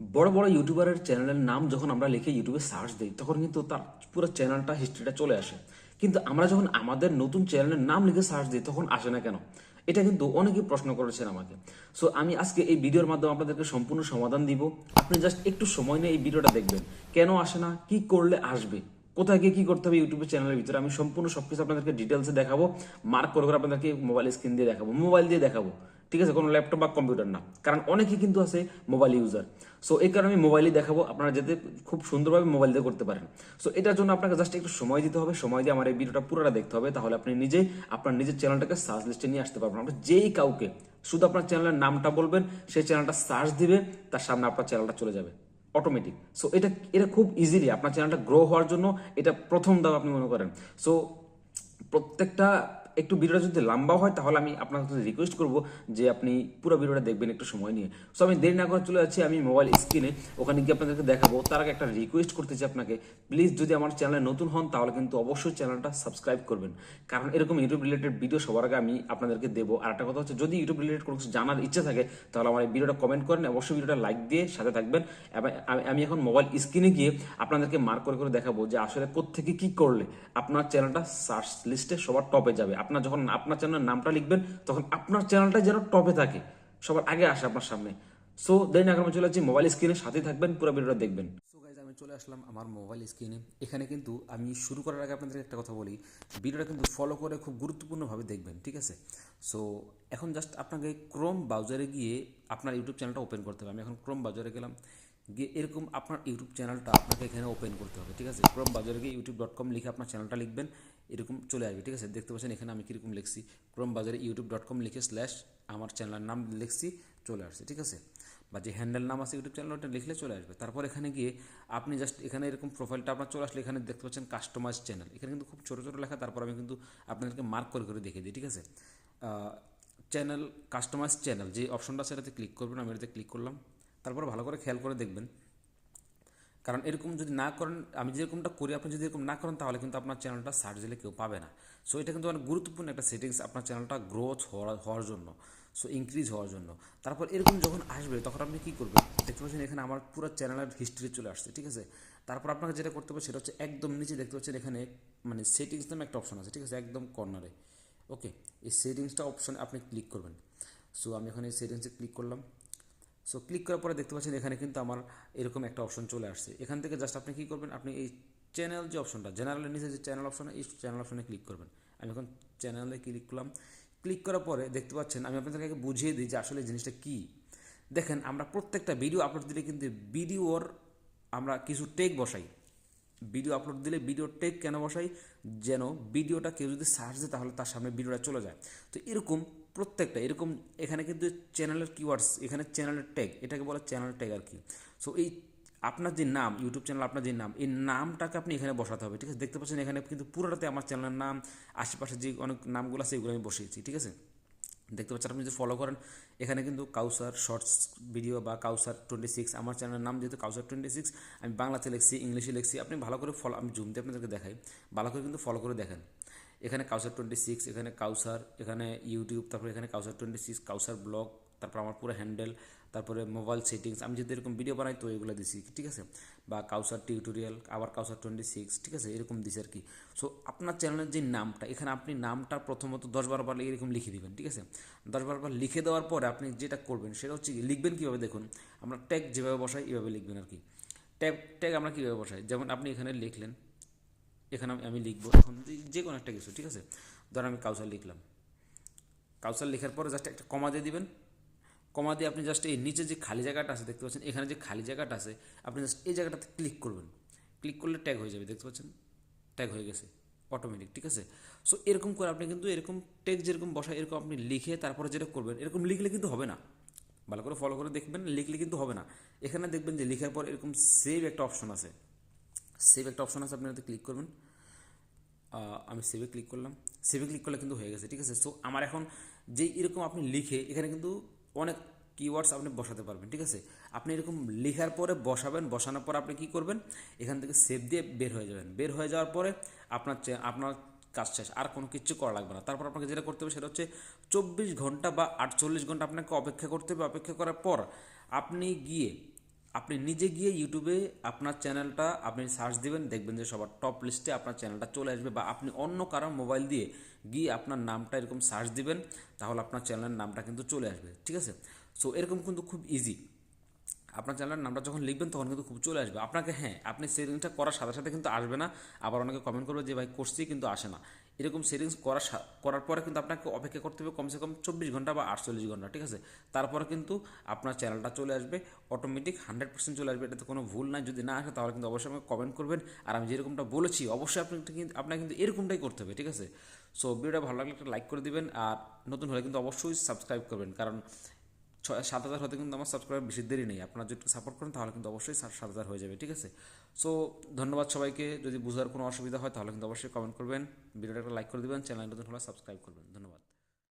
বড় বড় ইউটিউবারের চ্যানেলের নাম যখন আমরা লিখে ইউটিউবে সার্চ দিই, তখন কিন্তু তার পুরো চ্যানেলটা হিস্ট্রিটা চলে আসে। কিন্তু আমরা যখন আমাদের নতুন চ্যানেলের নাম লিখে সার্চ দিই, তখন আসে না কেন? এটা কিন্তু অনেকেই প্রশ্ন করেছেন আমাকে। সো আমি আজকে এই ভিডিওর মাধ্যমে আপনাদেরকে সম্পূর্ণ সমাধান দিব। আপনি জাস্ট একটু সময় নিয়ে এই ভিডিওটা দেখবেন। কেন আসে না? কি করলে আসবে? কোথায় গিয়ে কি করতে হবে ইউটিউবের চ্যানেলের ভিতরে? আমি সম্পূর্ণ সবকিছু আপনাদেরকে ডিটেলসে দেখাবো। মার্ক করে করে আপনাদেরকে মোবাইল স্ক্রিন দিয়ে দেখাবো। মোবাইল দিয়ে দেখাবো। ঠিক আছে, কোনো ল্যাপটপ বা কম্পিউটার না। কারণ অনেকেই কিন্তু আছে মোবাইল ইউজার সো এই কারণে আমি মোবাইলই দেখাবো, আপনারা যাতে খুব সুন্দরভাবে মোবাইল দিয়ে করতে পারেন। সো এটার জন্য আপনাকে জাস্ট একটু সময় দিতে হবে। সময় দিয়ে আমার এই ভিডিওটা পুরোটা দেখতে হবে। তাহলে আপনি নিজেই আপনার নিজের চ্যানেলটাকে সার্চ লিস্টে নিয়ে আসতে পারবেন। আপনার যেই কাউকে, শুধু আপনার চ্যানেলের নামটা বলবেন, সেই চ্যানেলটা সার্চ দিবে, তার সামনে আপনার চ্যানেলটা চলে যাবে। অটোমেটিক সো এটা এটা খুব ইজিলি আপনার চ্যানেলটা গ্রো হওয়ার জন্য এটা প্রথম ধাপ আপনি মনে করেন। সো প্রত্যেকটা একটু ভিডিওটা যদি লম্বা হয়, তাহলে আমি আপনার কাছে রিকোয়েস্ট করব যে আপনি পুরো ভিডিওটা দেখবেন একটু সময় নিয়ে। সো আমি দেরি না করে চলে যাচ্ছি, আমি মোবাইল স্ক্রিনে ওখানে গিয়ে আপনাদেরকে দেখাবো। তার আগে একটা রিকোয়েস্ট করতেছি আপনাকে। প্লিজ যদি আমার চ্যানেলে নতুন হন, তাহলে কিন্তু অবশ্যই চ্যানেলটা সাবস্ক্রাইব করবেন। কারণ এরকম ইউটিউব রিলেটেড ভিডিও সবার আগে আমি আপনাদেরকে দেবো। আর একটা কথা হচ্ছে, যদি ইউটিউব রিলেটেড কোনো কিছু জানার ইচ্ছা থাকে, তাহলে আমার এই ভিডিওটা কমেন্ট করেন। অবশ্যই ভিডিওটা লাইক দিয়ে সাথে থাকবেন। এবং আমি- এখন মোবাইল স্ক্রিনে গিয়ে আপনাদেরকে মার্ক করে করে দেখাবো যে আসলে কোত্থেকে কি করলে আপনার চ্যানেলটা সার্চ লিস্টে সবার টপে যাবে। আপনার যখন আপনার চ্যানেলের নামটা লিখবেন, তখন আপনার চ্যানেলটা যেন টপে থাকে। সবার আগে আসে আপনার সামনে। সো দেন আগে আমি চলে যাচ্ছি। মোবাইল স্ক্রিনে সাথে থাকবেন, পুরো ভিডিওটা দেখবেন। আমি চলে আসলাম আমার মোবাইল স্ক্রিনে এখানে কিন্তু আমি শুরু করার আগে আপনাদের একটা কথা বলি। ভিডিওটা কিন্তু ফলো করে খুব গুরুত্বপূর্ণভাবে দেখবেন, ঠিক আছে? সো এখন জাস্ট আপনাকে ক্রোম ব্রাউজারে গিয়ে আপনার ইউটিউব চ্যানেলটা ওপেন করতে হবে। আমি এখন ক্রোম ব্রাউজারে গেলাম। গিয়ে এরকম আপনার ইউটিউব চ্যানেলটা আপনাকে এখানে ওপেন করতে হবে, ঠিক আছে? ক্রোম বাজারে গিয়ে ইউটিউব ডট কম লিখে আপনার চ্যানেলটা লিখবেন, এরকম চলে আসবে, ঠিক আছে? দেখতে পাচ্ছেন এখানে আমি কীরকম লিখছি ক্রোম বাজারে ইউটিউব ডট কম লিখে স্ল্যাশ আমার চ্যানেলের নাম লিখছি, চলে আসছে, ঠিক আছে? বা যে হ্যান্ডেল নাম আছে ইউটিউব চ্যানেল ওটা লিখলে চলে আসবে। তারপর এখানে গিয়ে আপনি জাস্ট এখানে এরকম প্রোফাইলটা আপনার চলে আসলে এখানে দেখতে পাচ্ছেন কাস্টমাইজ চ্যানেল এখানে কিন্তু খুব ছোটো ছোটো লেখা, তারপর আমি কিন্তু আপনাদেরকে মার্ক করে করে দেখে দিই, ঠিক আছে? চ্যানেল কাস্টমাইজ চ্যানেল যে অপশনটা সেটাতে ক্লিক করবেন, আমি এটাতে ক্লিক করলাম। তারপর ভালো করে খেয়াল করে দেখবেন। কারণ এরকম যদি না করেন, আমি যেরকমটা করি, আপনি যদি এরকম না করেন, তাহলে কিন্তু আপনার চ্যানেলটা সার্চ দিলে কেউ পাবে না। সো এটা কিন্তু অনেক গুরুত্বপূর্ণ একটা সেটিংস আপনার চ্যানেলটা গ্রোথ হওয়ার জন্য। সো ইনক্রিজ হওয়ার জন্য। তারপর এরকম যখন আসবে, তখন আপনি কী করবেন? দেখতে পাচ্ছেন এখানে আমার পুরো চ্যানেলের হিস্ট্রি চলে আসছে, ঠিক আছে? তারপর আপনাকে যেটা করতে হবে, সেটা হচ্ছে একদম নিচে দেখতে পাচ্ছেন এখানে মানে সেটিংস নামে একটা অপশন আছে, ঠিক আছে? একদম কর্নারে ওকে এই সেটিংসটা অপশনে আপনি ক্লিক করবেন। সো আমি এখানে এই সেটিংসে ক্লিক করলাম। সো ক্লিক করার পরে দেখতে পাচ্ছেন এখানে কিন্তু আমার এরকম একটা অপশন চলে আসছে। এখান থেকে জাস্ট আপনি কী করবেন? আপনি এই চ্যানেল যে অপশনটা জেনারেলের নিচে যে চ্যানেল অপশন এই চ্যানেল অপশনে ক্লিক করবেন। আমি এখন চ্যানেলে ক্লিক করলাম। ক্লিক করার পরে দেখতে পাচ্ছেন, আমি আপনাদেরকে বুঝিয়ে দিই যে আসলে জিনিসটা কী। দেখেন, আমরা প্রত্যেকটা ভিডিও আপলোড দিলে কিন্তু ভিডিওর আমরা কিছু টেক বসাই। ভিডিও আপলোড দিলে ভিডিও টেক কেন বসাই? যেন ভিডিওটা কেউ যদি সার্চ দেয় তাহলে তার সামনে ভিডিওটা চলে যায়। তো এরকম প্রত্যেকটা, এরকম এখানে কিন্তু চ্যানেলের কিওয়ার্ডস এখানে চ্যানেলের ট্যাগ এটাকে বলে চ্যানেল ট্যাগ আর কি। সো এই আপনার যে নাম ইউটিউব চ্যানেল আপনার যে নাম, এই নামটাকে আপনি এখানে বসাতে হবে, ঠিক আছে? দেখতে পাচ্ছেন এখানে কিন্তু পুরোটাতে আমার চ্যানেলের নাম, আশেপাশে যে অনেক নামগুলো আছে, এগুলো আমি বসিয়েছি, ঠিক আছে? দেখতে পাচ্ছেন আপনি যদি ফলো করেন, এখানে কিন্তু কাউসার শর্টস ভিডিও বা কাউসার টোয়েন্টি সিক্স আমার চ্যানেলের নাম যেহেতু কাউসার টোয়েন্টি সিক্স আমি বাংলাতে লিখছি, ইংলিশে লিখছি, আপনি ভালো করে ফলো আমি জুমতে আপনাদেরকে দেখাই, ভালো করে কিন্তু ফলো করে দেখেন। এখানে কাউসার টোয়েন্টি সিক্স এখানে কাউসার এখানে ইউটিউব তারপরে এখানে Kawsar twenty six Kawsar blog তারপর আমার পুরো হ্যান্ডেল তারপরে মোবাইল সেটিংস আমি যদি এরকম ভিডিও বানাই তো এগুলো দিছি, ঠিক আছে? বা কাউসার টিউটোরিয়াল আবার কাউসার টোয়েন্টি সিক্স ঠিক আছে? এরকম দিছি আর কি। সো আপনার চ্যানেলের যে নামটা, এখানে আপনি নামটা প্রথমত দশ বারো বার এরকম লিখে দিবেন, ঠিক আছে? দশ বারো বার লিখে দেওয়ার পরে আপনি যেটা করবেন, সেটা হচ্ছে লিখবেন কীভাবে দেখুন? আমরা ট্যাগ যেভাবে বসাই, এভাবে লিখবেন আর কি। ট্যাগ ট্যাগ আমরা কীভাবে বসাই? যেমন আপনি এখানে লিখলেন এখানে আমি- লিখব এখন যে- কোনো একটা কিছু ঠিক আছে? ধর আমি কাউসার লিখলাম। কাউসার লেখার পরে জাস্ট একটা কমা দিয়ে দিবেন। কমা দিয়ে আপনি জাস্ট এই নিচে যে খালি জায়গাটা আছে দেখতে পাচ্ছেন? এখানে যে খালি জায়গাটা আছে আপনি জাস্ট এই জায়গাটাতে ক্লিক করবেন। ক্লিক করলে ট্যাগ হয়ে যাবে দেখতে পাচ্ছেন? ট্যাগ হয়ে গেছে অটোমেটিক ঠিক আছে? সো এরকম করে আপনি কিন্তু এরকম ট্যাগ যেরকম বসা এরকম আপনি লিখে তারপরে যেটা করবেন এরকম লিখলে কিন্তু হবে না। ভালো করে ফলো করে দেখবেন লিখলে কিন্তু হবে না। এখানে দেখবেন যে লেখার পর এরকম সেভ একটা অপশন আছে। সেভ একটা অপশন আছে, আপনি ওতে ক্লিক করবেন। আমি সেভে ক্লিক করলাম। সেভে ক্লিক করলে কিন্তু হয়ে গেছে, ঠিক আছে? সো আমার এখন যে এরকম আপনি লিখে, এখানে কিন্তু অনেক কিওয়ার্ডস আপনি বসাতে পারবেন, ঠিক আছে? আপনি এরকম লেখার পরে বসাবেন, বসানোর পর আপনি কি করবেন? এখান থেকে সেভ দিয়ে বের হয়ে যাবেন। বের হয়ে যাওয়ার পরে আপনার আপনার কাজ শেষ, আর কোনো কিছু করা লাগবে না। তারপর আপনাকে যেটা করতে হবে সেটা হচ্ছে চব্বিশ ঘণ্টা বা আটচল্লিশ ঘণ্টা আপনাকে অপেক্ষা করতে হবে। অপেক্ষা করার পর আপনি গিয়ে আপনি নিজে গিয়ে ইউটিউবে আপনার চ্যানেলটা আপনি সার্চ দিবেন, দেখবেন যে সবার টপ লিস্টে আপনার চ্যানেলটা চলে আসবে বা আপনি অন্য কারও মোবাইল দিয়ে গিয়ে আপনার নামটা এরকম সার্চ দিবেন, তাহলে আপনার চ্যানেলের নামটা কিন্তু চলে আসবে, ঠিক আছে? সো এরকম কিন্তু খুব ইজি আপনার চ্যানেলের নামটা যখন লিখবেন, তখন কিন্তু খুব চলে আসবে। আপনাকে হ্যাঁ আপনি সেটিংসটা করার সাথে সাথে কিন্তু আসবে না। আবার অনেকে কমেন্ট করবে যে, ভাই, করছি কিন্তু আসে না। এরকম সেটিংস করা করার পরে কিন্তু আপনাকে অপেক্ষা করতে হবে কমসে কম চব্বিশ ঘণ্টা বা আটচল্লিশ ঘণ্টা, ঠিক আছে? তারপরে কিন্তু আপনার চ্যানেলটা চলে আসবে অটোমেটিক হান্ড্রেড পার্সেন্ট চলে আসবে, এটাতে কোনো ভুল নাই। যদি না আসে, তাহলে কিন্তু অবশ্যই আমাকে কমেন্ট করবেন। আর আমি যেরকমটা বলেছি, অবশ্যই আপনি কিন্তু আপনাকে কিন্তু এরকমটাই করতে হবে, ঠিক আছে? সো ভিডিওটা ভালো লাগলে একটা লাইক করে দিবেন, আর নতুন হলে কিন্তু অবশ্যই সাবস্ক্রাইব করবেন। কারণ ছয় সাত হাজার হতে কিন্তু আমার সাবস্ক্রাইবার বেশি দেরি নেই। আপনারা যদি সাপোর্ট করেন, তাহলে কিন্তু অবশ্যই সাত হাজার হয়ে যাবে, ঠিক আছে? সো ধন্যবাদ সবাইকে। যদি বুঝার কোনো অসুবিধা হয়, তাহলে কিন্তু অবশ্যই কমেন্ট করবেন। ভিডিওটা একটা লাইক করে দেবেন চ্যানেলটা হলে সাবস্ক্রাইব করবেন। ধন্যবাদ।